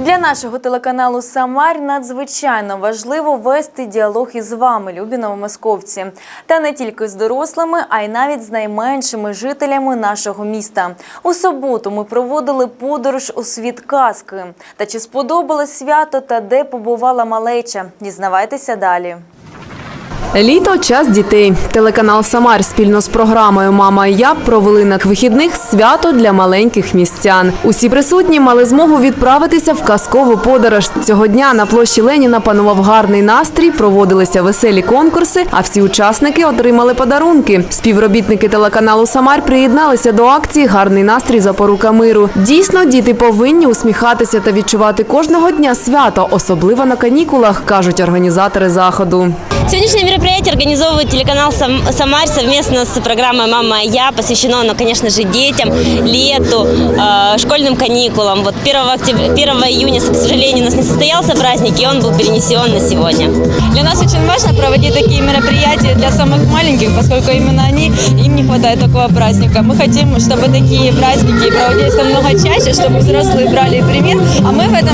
Для нашого телеканалу Самар надзвичайно важливо вести діалог із вами, любі новомосковці. Та не тільки з дорослими, а й навіть з найменшими жителями нашого міста. У суботу ми проводили подорож у світ казки. Та чи сподобалось свято та де побувала малеча? Дізнавайтеся далі. Літо час дітей. Телеканал Самар спільно з програмою Мама і я провели на вихідних свято для маленьких містян. Усі присутні мали змогу відправитися в казкову подорож. Цього дня на площі Леніна панував гарний настрій, проводилися веселі конкурси, а всі учасники отримали подарунки. Співробітники телеканалу Самар приєдналися до акції Гарний настрій запорука миру. Дійсно, діти повинні усміхатися та відчувати кожного дня свято, особливо на канікулах, кажуть організатори заходу. Сегодняшнее мероприятие организовывает телеканал «Сам- «Самарь» совместно с программой «Мама и я». Посвящено оно, конечно же, детям, лету, э, школьным каникулам. Вот 1, октября, 1 июня, к сожалению, у нас не состоялся праздник, и он был перенесен на сегодня. Для нас очень важно проводить такие мероприятия для самых маленьких, поскольку именно они, им не хватает такого праздника. Мы хотим, чтобы такие праздники проводились намного чаще, чтобы взрослые брали пример,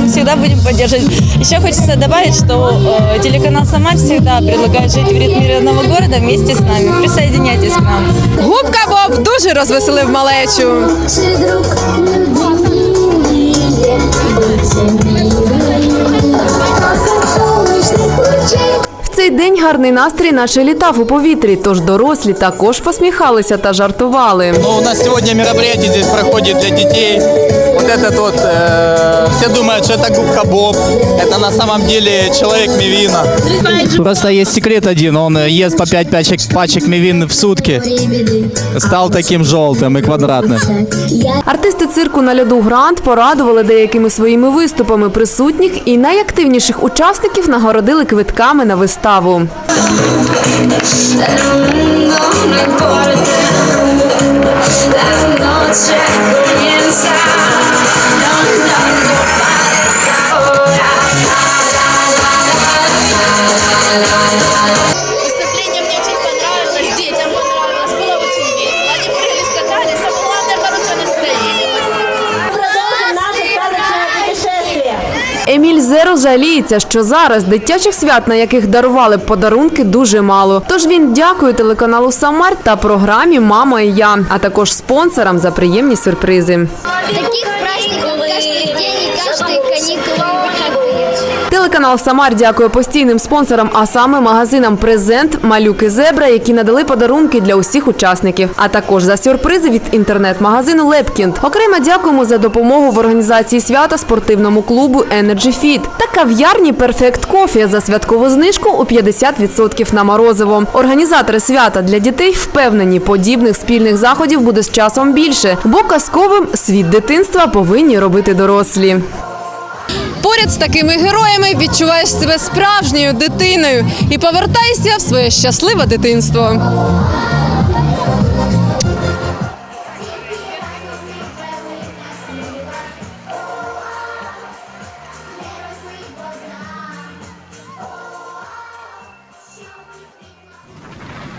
всегда будем поддерживать. Еще хочется добавить, что э, телеканал «Самарь» всегда предлагает жить в ритме родного города вместе с нами. Присоединяйтесь к нам. Губка Боб дуже розвеселив малечу. В цей день гарний настрій наче літав у повітрі, тож дорослі також посміхалися та жартували. Ну, у нас сегодня мероприятие здесь проходит для детей Вот этот вот, э, все думают, что это губка Боб. Это на самом деле человек Мивина. Просто есть секрет один, он э, ест по 5 пачек, пачек Мивины в сутки. Стал таким желтым и квадратным. Артисти цирку на льоду Грант порадували деякими своїми виступами присутніх і найактивніших учасників нагородили квитками на виставу. Выступление Еміль Зеро жаліється, що зараз дитячих свят, на яких дарували б подарунки, дуже мало. Тож він дякує телеканалу Самар та програмі Мама і я, а також спонсорам за приємні сюрпризи. Таких праздников каждый день и каждые каникулы и выходные. Телеканал Самар дякує постійним спонсорам, а саме магазинам Презент, Малюки Зебра, які надали подарунки для усіх учасників, а також за сюрпризи від інтернет-магазину Лепкінд. Окремо дякуємо за допомогу в організації свята спортивному клубу Energy Fit та кав'ярні Perfect Coffee за святкову знижку у 50% на морозиво. Організатори свята для дітей впевнені, подібних спільних заходів буде з часом більше, бо казковим світ дитинства повинні робити дорослі. Поряд з такими героями відчуваєш себе справжньою дитиною і повертайся в своє щасливе дитинство.